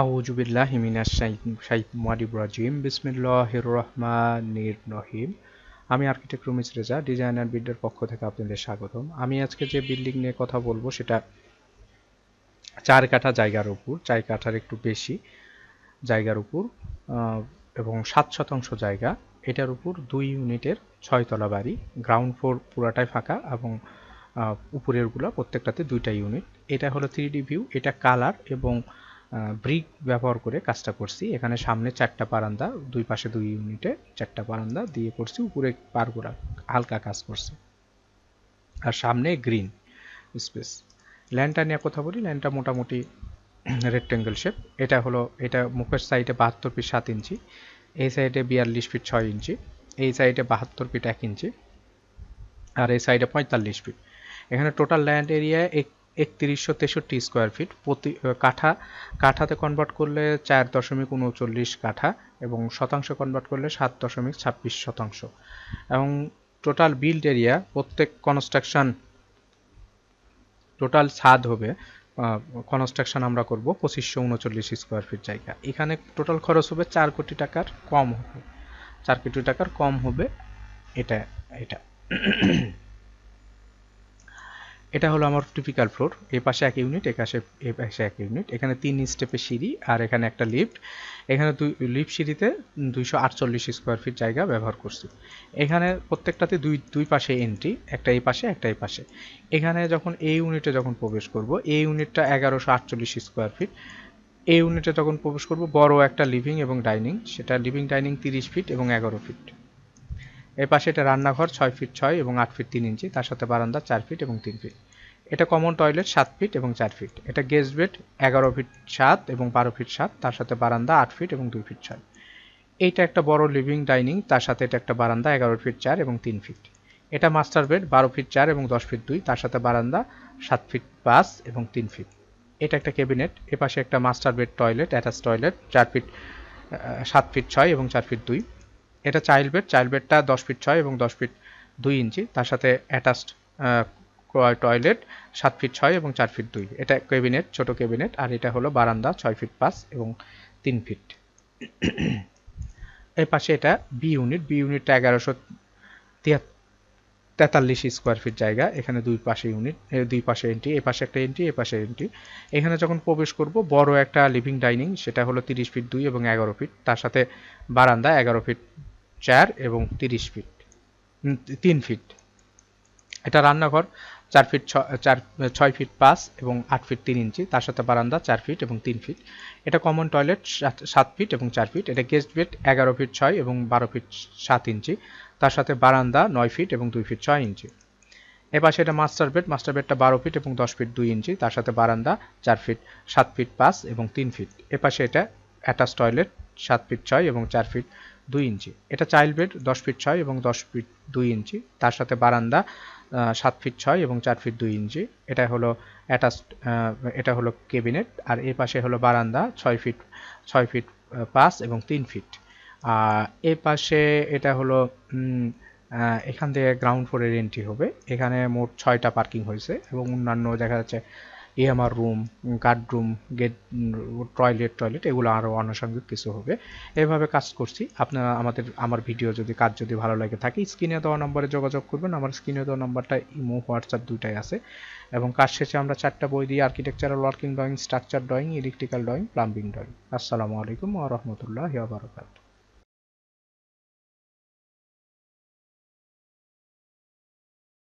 আউজুবিল্লাহি মিনাশ শাইতানির রাজিম। বিসমিল্লাহির রহমানির রহিম। আমি আর্কিটেক্ট রুমিস রেজা, ডিজাইনার বিল্ডের পক্ষ থেকে আপনাদের স্বাগতম। আমি আজকে যে বিল্ডিং নিয়ে কথা বলব, সেটা চার কাঠা জায়গার উপর, চার কাঠার একটু বেশি জায়গার উপর এবং সাত শতাংশ জায়গা। এটার উপর দুই ইউনিটের ছয়তলা বাড়ি, গ্রাউন্ড ফ্লোর পুরাটাই ফাঁকা এবং উপরেরগুলো প্রত্যেকটাতে দুইটা ইউনিট। এটা হলো থ্রি ডি ভিউ, এটা কালার এবং ব্রিক ব্যবহার করে কাজটা করছি। এখানে সামনে চারটা বারান্দা, দুই পাশে দুই ইউনিটে চারটা বারান্দা দিয়ে করছি, উপরে পারগোড়া হালকা কাজ করছি। আর সামনে গ্রিন স্পেস ল্যান্ডটা নিয়ে কথা বলি ল্যান্ডটা মোটামুটি রেক্টেঙ্গেল শেপ এটা হলো, এটা মুখের সাইডে বাহাত্তর ফিট সাত ইঞ্চি, এই সাইডে বিয়াল্লিশ ফিট ছয় ইঞ্চি, এই সাইডে বাহাত্তর ফিট এক ইঞ্চি, আর এই সাইডে পঁয়তাল্লিশ ফিট এখানে টোটাল ল্যান্ড এরিয়া একত্রিশশো তেষট্টি স্কোয়ার ফিট প্রতি কাঠা। কাঠাতে কনভার্ট করলে চার দশমিক উনচল্লিশ কাঠা এবং শতাংশ কনভার্ট করলে সাত দশমিক ছাব্বিশ শতাংশ। এবং টোটাল বিল্ড এরিয়া প্রত্যেক কনস্ট্রাকশন টোটাল ছাদ হবে কনস্ট্রাকশন আমরা করব পঁচিশশো উনচল্লিশ স্কোয়ার ফিট জায়গা। এখানে টোটাল খরচ হবে চার কোটি টাকার কম হবে। চার কোটি টাকার কম হবে এটা এটা। এটা হলো আমার টিপিক্যাল ফ্লোর এ পাশে এক ইউনিট এ পাশে এ পাশে এক ইউনিট এখানে তিন স্টেপের সিঁড়ি আর এখানে একটা লিফট এখানে দুই লিফট সিঁড়িতে দুইশো আটচল্লিশ স্কোয়ার ফিট জায়গা ব্যবহার করছি। এখানে প্রত্যেকটাতে দুই দুই পাশে এন্ট্রি একটা এই পাশে, একটা এই পাশে। এখানে যখন এই ইউনিটে যখন প্রবেশ করব, এই ইউনিটটা এগারোশো আটচল্লিশ স্কোয়ার ফিট এই ইউনিটে যখন প্রবেশ করব, বড় একটা লিভিং এবং ডাইনিং সেটা লিভিং ডাইনিং তিরিশ ফিট এবং এগারো ফিট এর পাশে এটা রান্নাঘর ছয় ফিট ছয় এবং আট ফিট তিন ইঞ্চি, তার সাথে বারান্দা চার ফিট এবং তিন ফিট। এটা কমন টয়লেট সাত ফিট এবং চার ফিট। এটা গেস্ট বেড এগারো ফিট সাত এবং বারো ফিট সাত, তার সাথে বারান্দা আট ফিট এবং দুই ফিট ছয়। এইটা একটা বড় লিভিং ডাইনিং তার সাথে এটা একটা বারান্দা এগারো ফিট চার এবং তিন ফিট। এটা মাস্টার বেড বারো ফিট চার এবং দশ ফিট দুই, তার সাথে বারান্দা সাত ফিট পাঁচ এবং তিন ফিট। এটা একটা ক্যাবিনেট এপাশে একটা master bed toilet attach toilet চার ফিট সাত ফিট ছয় এবং চার ফিট দুই। এটা চাইল্ড বেড, চাইল্ড বেডটা দশ ফিট ছয় এবং দশ ফিট দুই ইঞ্চি। তার সাথে অ্যাটাচড টয়লেট সাত ফিট ছয় এবং চার ফিট দুই। এটা ক্যাবিনেট, ছোট ক্যাবিনেট, আর এটা হলো বারান্দা, ছয় ফিট পাঁচ এবং তিন ফিট। এই পাশে এটা বি ইউনিট বি ইউনিটটা এগারোশো তেতাল্লিশ স্কোয়ার ফিট জায়গা। এখানে দুই পাশে ইউনিট দুই পাশে এন্ট্রি এ পাশে একটা এন্ট্রি এ পাশে এন্ট্রি এখানে যখন প্রবেশ করব, বড় একটা লিভিং ডাইনিং সেটা হলো তিরিশ ফিট দুই এবং এগারো ফিট। তার সাথে বারান্দা, এগারো ফিট চার এবং তিরিশ ফিট তিন ফিট এটা রান্নাঘর, চার ফিট চার, ছয় ফিট পাঁচ এবং আট ফিট তিন ইঞ্চি। তার সাথে বারান্দা, চার ফিট এবং তিন ফিট এটা কমন টয়লেট সাত ফিট এবং চার ফিট এটা গেস্ট বেড এগারো ফিট ছয় এবং বারো ফিট সাত ইঞ্চি। তার সাথে বারান্দা, নয় ফিট এবং দুই ফিট ছয় ইঞ্চি। এপাশে এটা মাস্টার বেড মাস্টার বেডটা বারো ফিট এবং দশ ফিট দুই ইঞ্চি। তার সাথে বারান্দা, চার ফিট সাত ফিট পাঁচ এবং তিন ফিট এপাশে এটা অ্যাটাচ টয়লেট সাত ফিট ছয় এবং চার ফিট দুই ইঞ্চি। এটা চাইল্ড বেড, দশ ফিট ছয় এবং দশ ফিট দুই ইঞ্চি। তার সাথে বারান্দা সাত ফিট ছয় এবং চার ফিট দুই ইঞ্চি। এটা হলো অ্যাটাচ এটা হলো কেবিনেট আর এ পাশে হলো বারান্দা, ছয় ফিট ছয় ফিট পাঁচ এবং তিন ফিট। আর এ পাশে এটা হলো এখান থেকে গ্রাউন্ড ফ্লোরের এন্ট্রি হবে। এখানে মোট ছয়টা পার্কিং হয়েছে এবং অন্যান্য দেখা যাচ্ছে EMR room guard room gate toilet toilet এগুলো আরও আনুষঙ্গিক কিছু হবে। এভাবে কাজ করছি। আপনারা আমাদের, আমার ভিডিও যদি, কাজ যদি ভালো লাগে থাকে, স্ক্রিনে দেওয়া নম্বরে যোগাযোগ করবেন। আমার স্ক্রিনে দেওয়া নম্বরটা ইমো, হোয়াটসঅ্যাপ দুইটাই আছে। এবং কাজ শেষে আমরা চারটা বই দিই architectural working drawing structure drawing electrical drawing plumbing drawing আসসালামু আলাইকুম ওয়া বারাকাতুহু।